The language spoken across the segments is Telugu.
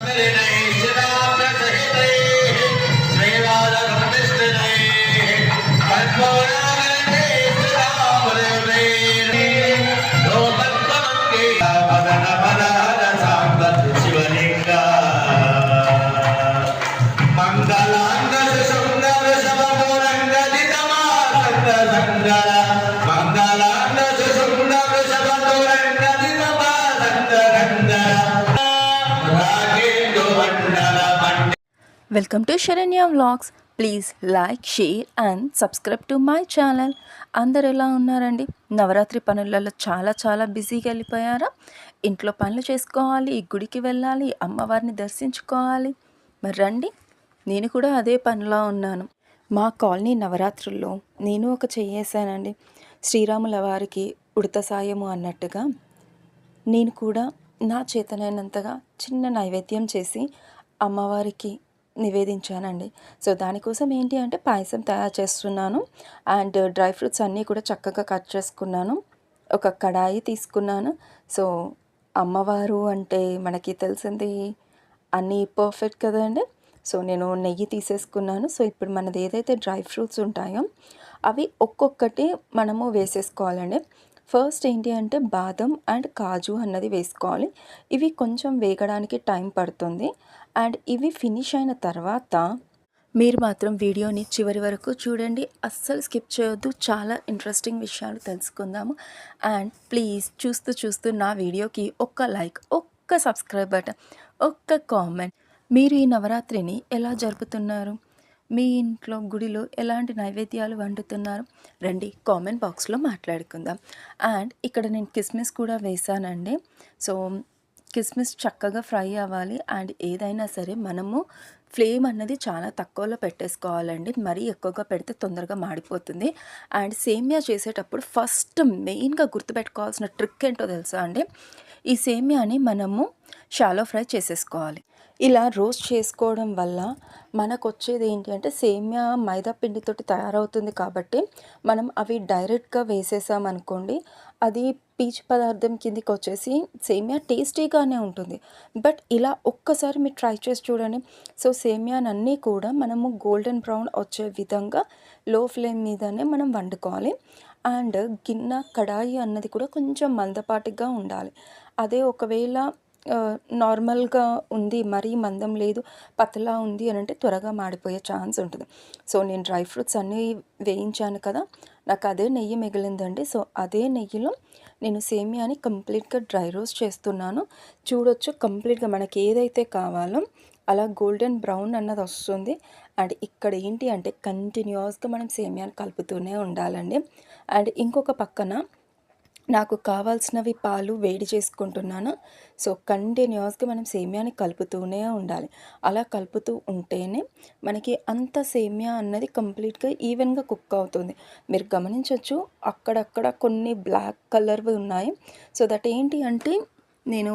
Amen. Welcome to Saranya vlogs please like share and subscribe to my channel అందరు ఎలా ఉన్నారండి? నవరాత్రి పనులలో చాలా చాలా బిజీగా వెళ్ళిపోయారా? ఇంట్లో పనులు చేసుకోవాలి గుడికి వెళ్ళాలి అమ్మవారిని దర్శించుకోవాలి. మరి రండి నేను కూడా అదే పనిలో ఉన్నాను. మా కాలనీ నవరాత్రుల్లో నేను ఒక చెయ్యేశానండి. శ్రీరాముల వారికి ఉడత సాయము అన్నట్టుగా నేను కూడా నా చేతనైనంతగా చిన్న నైవేద్యం చేసి అమ్మవారికి నివేదించానండి. సో దానికోసం ఏంటి అంటే పాయసం తయారు చేస్తున్నాను. అండ్ డ్రై ఫ్రూట్స్ అన్నీ కూడా చక్కగా కట్ చేసుకున్నాను. ఒక కడాయి తీసుకున్నాను. సో అమ్మవారు అంటే మనకి తెలిసింది అన్నీ పర్ఫెక్ట్ కదండి. సో నేను నెయ్యి తీసేసుకున్నాను. సో ఇప్పుడు మనది ఏదైతే డ్రై ఫ్రూట్స్ ఉంటాయో అవి ఒక్కొక్కటి మనము వేసేసుకోవాలండి. ఫస్ట్ ఏంటి అంటే బాదం అండ్ కాజు అన్నది వేసుకోవాలి. ఇవి కొంచెం వేగడానికి టైం పడుతుంది. అండ్ ఇవి ఫినిష్ అయిన తర్వాత మీరు మాత్రం వీడియోని చివరి వరకు చూడండి. అస్సలు స్కిప్ చేయొద్దు. చాలా ఇంట్రెస్టింగ్ విషయాలు తెలుసుకుందాము. అండ్ ప్లీజ్ చూస్తూ చూస్తూ నా వీడియోకి ఒక్క లైక్ ఒక్క సబ్స్క్రైబ్ బటన్ ఒక్క కామెంట్. మీరు ఈ నవరాత్రిని ఎలా జరుపుతున్నారు? మీ ఇంట్లో గుడిలో ఎలాంటి నైవేద్యాలు వండుతున్నారు? రండి కామెంట్ బాక్స్లో మాట్లాడుకుందాం. అండ్ ఇక్కడ నేను కిస్మిస్ కూడా వేసానండి. సో కిస్మిస్ చక్కగా ఫ్రై అవ్వాలి. అండ్ ఏదైనా సరే మనము ఫ్లేమ్ అన్నది చాలా తక్కువలో పెట్టేసుకోవాలండి. మరీ ఎక్కువగా పెడితే తొందరగా మాడిపోతుంది. అండ్ సేమియా చేసేటప్పుడు ఫస్ట్ మెయిన్గా గుర్తుపెట్టుకోవాల్సిన ట్రిక్ ఏంటో తెలుసా అండి? ఈ సేమియాని మనము షాలో ఫ్రై చేసేసుకోవాలి. ఇలా రోస్ట్ చేసుకోవడం వల్ల మనకు వచ్చేది ఏంటి అంటే సేమియా మైదా పిండితోటి తయారవుతుంది కాబట్టి మనం అవి డైరెక్ట్గా వేసేసామనుకోండి అది పీచు పదార్థం కిందికి వచ్చేసి సేమియా టేస్టీగానే ఉంటుంది. బట్ ఇలా ఒక్కసారి మీరు ట్రై చేసి చూడండి. సో సేమియానన్నీ కూడా మనము గోల్డెన్ బ్రౌన్ వచ్చే విధంగా లో ఫ్లేమ్ మీదనే మనం వండుకోవాలి. అండ్ గిన్నె కడాయి అన్నది కూడా కొంచెం మందపాటిగా ఉండాలి. అదే ఒకవేళ నార్మల్గా ఉంది మరీ మందం లేదు పతలా ఉంది అని అంటే త్వరగా మాడిపోయే ఛాన్స్ ఉంటుంది. సో నేను డ్రై ఫ్రూట్స్ అన్నీ వేయించాను కదా నాకు అదే నెయ్యి మిగిలిందండి. సో అదే నెయ్యిలో నేను సేమియాని కంప్లీట్గా డ్రై రోస్ట్ చేస్తున్నాను. చూడొచ్చు కంప్లీట్గా మనకి ఏదైతే కావాలో అలా గోల్డెన్ బ్రౌన్ అన్నది వస్తుంది. అండ్ ఇక్కడ ఏంటి అంటే కంటిన్యూస్గా మనం సేమియాని కలుపుతూనే ఉండాలండి. అండ్ ఇంకొక పక్కన నాకు కావాల్సినవి పాలు వేడి చేసుకుంటున్నాను. సో కంటిన్యూస్గా మనం సేమియాని కలుపుతూనే ఉండాలి. అలా కలుపుతూ ఉంటేనే మనకి అంత సేమియా అన్నది కంప్లీట్గా ఈవెన్గా కుక్ అవుతుంది. మీరు గమనించవచ్చు అక్కడక్కడ కొన్ని బ్లాక్ కలర్వి ఉన్నాయి. సో దట్ ఏంటి అంటే నేను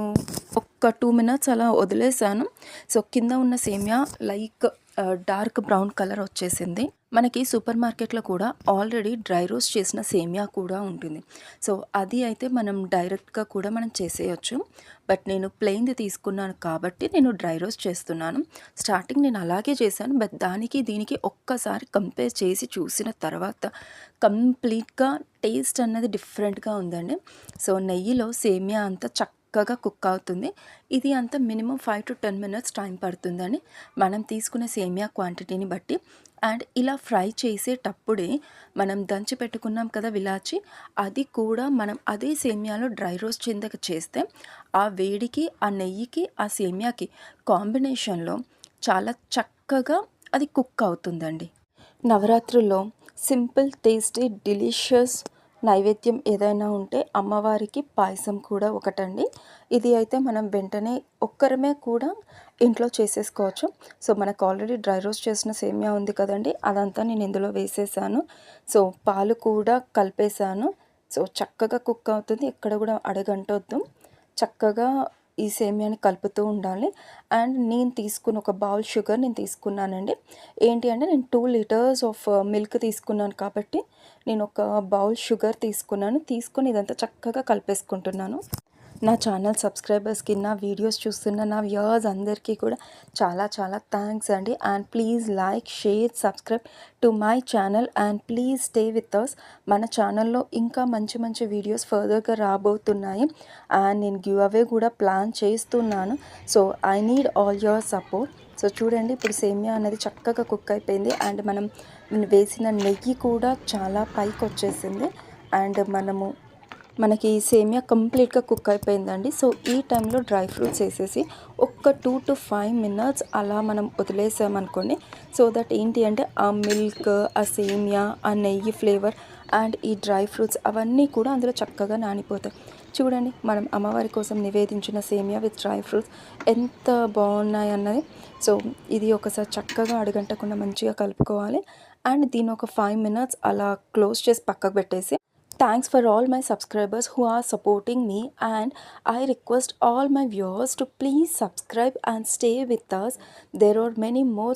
ఒక్క టూ మినిట్స్ అలా వదిలేసాను. సో కింద ఉన్న సేమియా లైక్ డార్క్ బ్రౌన్ కలర్ వచ్చేసింది. మనకి సూపర్ మార్కెట్లో కూడా ఆల్రెడీ డ్రై రోస్ట్ చేసిన సేమియా కూడా ఉంటుంది. సో అది అయితే మనం డైరెక్ట్గా కూడా మనం చేసేయచ్చు. బట్ నేను ప్లెయిన్ది తీసుకున్నాను కాబట్టి నేను డ్రై రోస్ట్ చేస్తున్నాను. స్టార్టింగ్ నేను అలాగే చేశాను. బట్ దానికి దీనికి ఒక్కసారి కంపేర్ చేసి చూసిన తర్వాత కంప్లీట్గా టేస్ట్ అన్నది డిఫరెంట్గా ఉందండి. సో నెయ్యిలో సేమియా అంతా చక్క చక్కగా కుక్ అవుతుంది. ఇది అంతా minimum five to ten minutes time పడుతుందని మనం తీసుకునే సేమియా క్వాంటిటీని బట్టి. అండ్ ఇలా ఫ్రై చేసేటప్పుడే మనం దంచి పెట్టుకున్నాం కదా విలాచి అది కూడా మనం అదే సేమియాలో డ్రై రోస్ట్ చెందక చేస్తే ఆ వేడికి ఆ నెయ్యికి ఆ సేమియాకి కాంబినేషన్లో చాలా చక్కగా అది కుక్ అవుతుందండి. నవరాత్రుల్లో సింపుల్ టేస్టీ డెలిషియస్ నైవేద్యం ఏదైనా ఉంటే అమ్మవారికి పాయసం కూడా ఒకటండి. ఇది అయితే మనం వెంటనే ఒక్కరమే కూడా ఇంట్లో చేసేసుకోవచ్చు. సో మనకు ఆల్రెడీ డ్రై రోస్ట్ చేసిన సేమియా ఉంది కదండి అదంతా నేను ఇందులో వేసేసాను. సో పాలు కూడా కలిపేసాను. సో చక్కగా కుక్ అవుతుంది. ఎక్కడ కూడా అడగంటొద్దు. చక్కగా ఈ సేమియాని కలుపుతూ ఉండాలి. అండ్ నేను తీసుకున్న ఒక బౌల్ షుగర్ నేను తీసుకున్నానండి. ఏంటి అంటే నేను టూ లీటర్స్ ఆఫ్ మిల్క్ తీసుకున్నాను కాబట్టి నేను ఒక బౌల్ షుగర్ తీసుకున్నాను. తీసుకొని ఇదంతా చక్కగా కలిపేసుకుంటున్నాను. నా ఛానల్ సబ్స్క్రైబర్స్కి నా వీడియోస్ చూస్తున్న నా వ్యూవర్స్ అందరికీ కూడా చాలా చాలా థ్యాంక్స్ అండి. And please like share subscribe to my channel. And please stay with us మన ఛానల్లో ఇంకా మంచి మంచి వీడియోస్ ఫర్దర్గా రాబోతున్నాయి. అండ్ నేను గివ్ అవే కూడా ప్లాన్ చేస్తున్నాను. So I need all your support. So చూడండి ఇప్పుడు సేమియా అనేది చక్కగా కుక్ అయిపోయింది. అండ్ మనం వేసిన నెయ్యి కూడా చాలా పైకి వచ్చేసింది. అండ్ మనము మనకి సేమియా కంప్లీట్గా కుక్ అయిపోయిందండి. సో ఈ టైంలో డ్రై ఫ్రూట్స్ వేసేసి ఒక్క టూ టు ఫైవ్ మినిట్స్ అలా మనం వదిలేసామనుకోండి. సో దట్ ఏంటి అంటే ఆ మిల్క్ ఆ సేమియా ఆ నెయ్యి ఫ్లేవర్ అండ్ ఈ డ్రై ఫ్రూట్స్ అవన్నీ కూడా అందులో చక్కగా నానిపోతాయి. చూడండి మనం అమ్మవారి కోసం నివేదించిన సేమియా విత్ డ్రై ఫ్రూట్స్ ఎంత బాగున్నాయి అన్నది. సో ఇది ఒకసారి చక్కగా అడగంటకుండా మంచిగా కలుపుకోవాలి. అండ్ దీని ఒక ఫైవ్ మినిట్స్ అలా క్లోజ్ చేసి పక్కకు పెట్టేసి Thanks for all my subscribers who are supporting me and I request all my viewers to please subscribe and stay with us. There are many more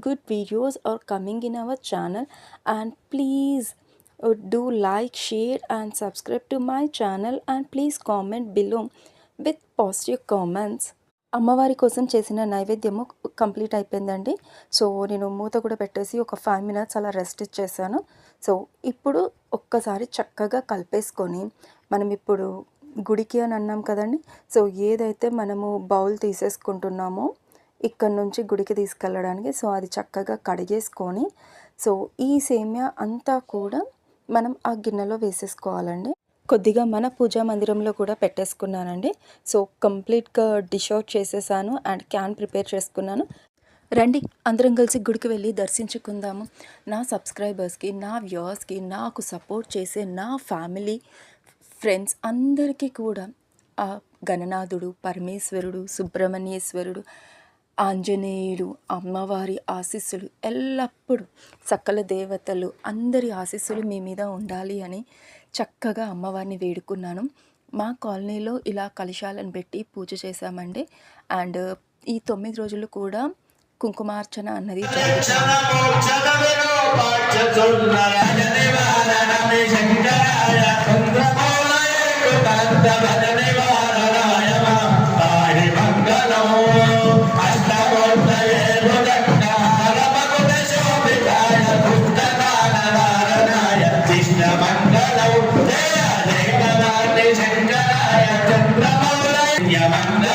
good videos are coming in our channel and please uh, do like, share and subscribe to my channel and please comment below with positive comments. అమ్మవారి కోసం చేసిన నైవేద్యము కంప్లీట్ అయిపోయిందండి. సో నేను మూత కూడా పెట్టేసి ఒక ఫైవ్ మినిట్స్ అలా రెస్ట్ ఇచ్చేసాను. సో ఇప్పుడు ఒక్కసారి చక్కగా కలిపేసుకొని మనం ఇప్పుడు గుడికి అని అన్నాం కదండి. సో ఏదైతే మనము బౌల్ తీసేసుకుంటున్నామో ఇక్కడ నుంచి గుడికి తీసుకెళ్ళడానికి సో అది చక్కగా కడిగేసుకొని సో ఈ సేమ్యా అంతా కూడా మనం ఆ గిన్నెలో వేసేసుకోవాలండి. కొద్దిగా మన పూజా మందిరంలో కూడా పెట్టేసుకున్నానండి. సో కంప్లీట్గా డిష్ అవుట్ చేసేసాను అండ్ క్యాన్ ప్రిపేర్ చేసుకున్నాను. రండి అందరం కలిసి గుడికి వెళ్ళి దర్శించుకుందాము. నా సబ్స్క్రైబర్స్కి నా వ్యూవర్స్కి నాకు సపోర్ట్ చేసే నా ఫ్యామిలీ ఫ్రెండ్స్ అందరికీ కూడా ఆ గణనాథుడు పరమేశ్వరుడు సుబ్రహ్మణ్యేశ్వరుడు ఆంజనేయుడు అమ్మవారి ఆశీస్సులు ఎల్లప్పుడూ సకల దేవతలు అందరి ఆశీస్సులు మీ మీద ఉండాలి అని చక్కగా అమ్మవారిని వేడుకున్నాను. మా కాలనీలో ఇలా కలశాలను పెట్టి పూజ చేశామండి. అండ్ ఈ తొమ్మిది రోజులు కూడా కుంకుమార్చన అన్నది జరుగుతుంది. భవాని యమన్న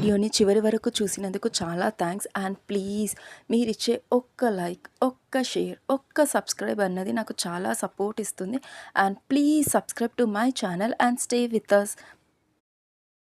వీడియోని చివరి వరకు చూసినందుకు చాలా థ్యాంక్స్ అండ్ ప్లీజ్ మీరు ఇచ్చే ఒక్క లైక్ ఒక్క షేర్ ఒక్క సబ్స్క్రైబ్ అన్నది నాకు చాలా సపోర్ట్ ఇస్తుంది. And please subscribe to my channel and stay with us